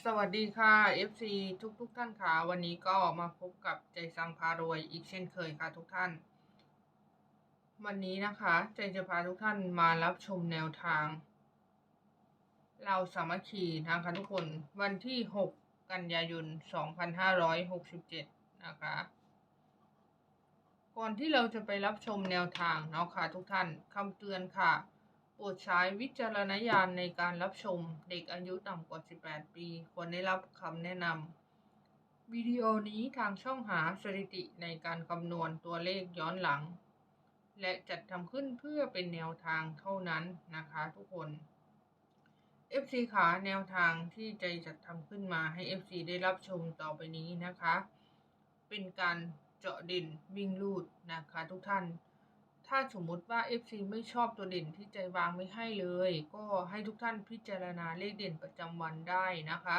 สวัสดีค่ะ FC ทุกทุกๆท่านค่ะวันนี้ก็มาพบกับใจสังพารวยอีกเช่นเคยค่ะทุกท่าน วันนี้นะคะใจจะพาทุกท่านมารับชมแนวทาง เราสามัคคีนะคะทุกคนวันที่ 6 กันยายน 2567 นะคะ ก่อนที่เราจะไปรับชมแนวทางเนาะค่ะทุกท่านคำเตือนค่ะ โปรดใช้วิจารณญาณในการรับชมเด็กอายุต่ำกว่า 18 ปี ควรได้รับคำแนะนำวิดีโอนี้ทางช่องหาสถิติในการคำนวณตัวเลขย้อนหลัง และจัดทำขึ้นเพื่อเป็นแนวทางเท่านั้นนะคะทุกคน FC ขาแนวทางที่ใจจัดทำขึ้นมาให้ FC ได้รับชมต่อไปนี้นะคะ เป็นการเจาะเด่นวิ่งลูดนะคะทุกท่าน ถ้าสมมติว่า FC ไม่ชอบตัวเด่นที่ใจวางไม่ให้เลย ก็ให้ทุกท่านพิจารณาเลขเด่นประจำวันได้นะคะ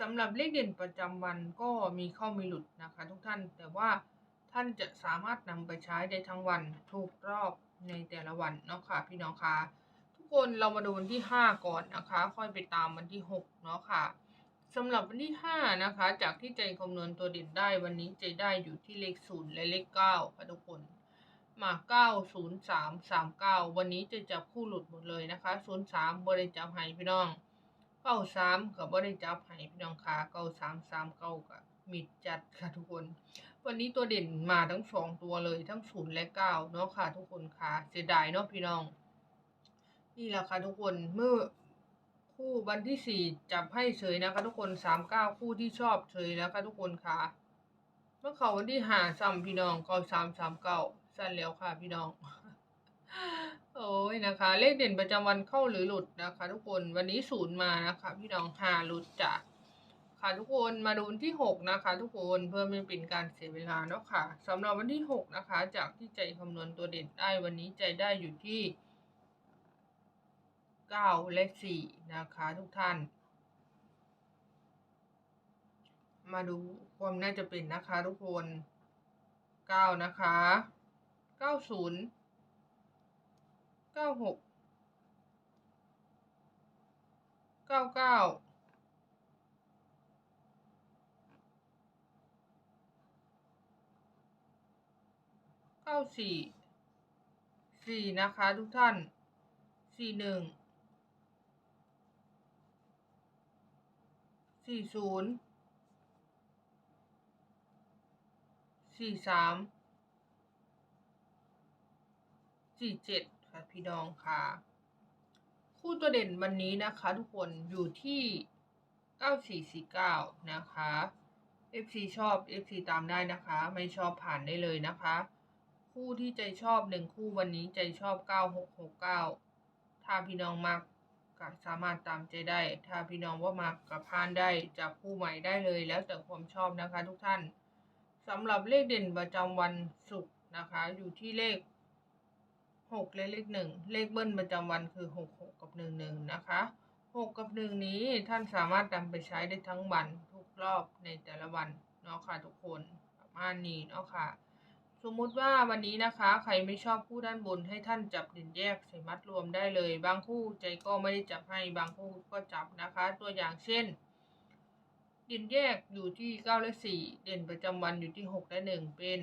สำหรับเลขเด่นประจำวันก็มีเข้ามีหลุดนะคะ ทุกท่านแต่ว่าท่านจะสามารถนำไปใช้ได้ทั้งวันทุกรอบในแต่ละวันเนาะค่ะพี่น้องคะทุกคนเรามาดูวันที่ 5 ก่อนนะคะ ค่อยไปตามวันที่ 6 เนาะค่ะสำหรับวันที่ 5 นะคะ จากที่ใจคำนวณตัวเด่นได้วันนี้ใจได้อยู่ที่เลข 0 และเลข9ค่ะทุกคน มาเก้าศูนย์สามสามเก้าวันนี้จะจับคู่หลุดหมดเลยนะคะศูนย์สามบริจับให้พี่น้องเก้าสามกับบริจับให้พี่น้องค่ะเก้าสามสามเก้ากับมิดจัดค่ะทุกคน วันนี้ตัวเด่นมาทั้งสองตัวเลยทั้งศูนย์และเก้าเนาะค่ะ ทุกคนค่ะเสียดายเนาะพี่น้อง นี่แหละค่ะทุกคนเมื่อคู่วันที่สี่จับให้เฉยนะคะทุกคนสามเก้าคู่ที่ชอบเฉยแล้วค่ะทุกคนค่ะ เมื่อเขาวันที่หาซ้ำพี่น้องเก้าสามสามเก้า สั้นแล้วค่ะพี่น้อง โอ้ยนะคะ เลขเด่นประจำวันเข้าหรือหลุดนะคะ ทุกคนวันนี้ศูนย์มานะคะ พี่น้องหาหลุดจ้ะค่ะทุกคนมาดูวันที่หกนะคะ ทุกคนเพื่อไม่เป็นการเสียเวลาเนาะค่ะสำหรับวันที่หกนะคะ จากที่ใจคำนวณตัวเด่นได้วันนี้ใจได้อยู่ที่เก้าและสี่นะคะ ทุกท่านมาดูความน่าจะเป็นนะคะทุกคนเก้านะคะ เก้าศูนย์เก้าหกเก้าเก้าเก้าสี่สี่นะคะทุกท่านสี่หนึ่งสี่ศูนย์สี่สาม สี่เจ็ดค่ะพี่น้องค่ะ คู่ตัวเด่นวันนี้นะคะทุกคนอยู่ที่เก้าสี่สี่เก้านะคะ FC ชอบ FC ตามได้นะคะ ไม่ชอบผ่านได้เลยนะคะ คู่ที่ใจชอบหนึ่งคู่วันนี้ใจชอบเก้าหกหกเก้าถ้าพี่น้องมักก็สามารถตามใจได้ ถ้าพี่น้องว่ามักกับพานได้จับคู่ใหม่ได้เลย แล้วแต่ความชอบนะคะทุกท่านสำหรับเลขเด่นประจำวันศุกร์นะคะ อยู่ที่เลข หกและเลขหนึ่งเลขเบิ้ลประจำวันคือหกหกกับหนึ่งหนึ่งนะคะหกกับหนึ่งนี้ท่านสามารถนำไปใช้ได้ทั้งวันทุกรอบในแต่ละวันเนาะค่ะทุกคนประมาณนี้เนาะค่ะ สมมุติว่าวันนี้นะคะ ใครไม่ชอบคู่ด้านบนให้ท่านจับเด่นแยกใส่มัดรวมได้เลย บางคู่ใจก็ไม่ได้จับให้บางคู่ก็จับนะคะ ตัวอย่างเช่น เด่นแยกอยู่ที่เก้าและสี่เด่นประจำวันอยู่ที่หกและหนึ่งเป็น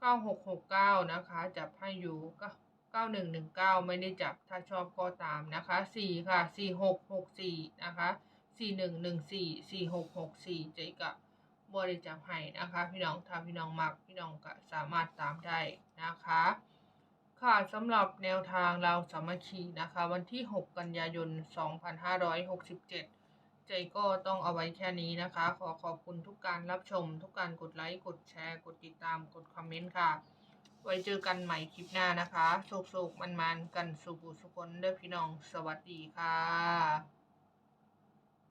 เก้าหกหกเก้านะคะ จับให้อยู่ก็เก้าหนึ่งหนึ่งเก้าไม่ได้จับถ้าชอบก็ตามนะคะสี่ค่ะสี่หกหกสี่นะคะสี่หนึ่งหนึ่งสี่สี่หกหกสี่ใจก็บริจาคให้นะคะ พี่น้องถ้าพี่น้องมักพี่น้องก็สามารถตามได้นะคะ ค่ะสำหรับแนวทางเราสามัคคีนะคะ วันที่ 6 กันยายน 2567 ใจก็ต้องเอาไว้แค่นี้นะคะ ขอขอบคุณทุกการรับชม ทุกการกดไลค์ กดแชร์ กดติดตาม กดคอมเมนต์ค่ะ ไว้เจอกันใหม่คลิปหน้านะคะโศกๆมันๆ กันสุบุสุคนเด้อพี่น้อง สวัสดีค่ะ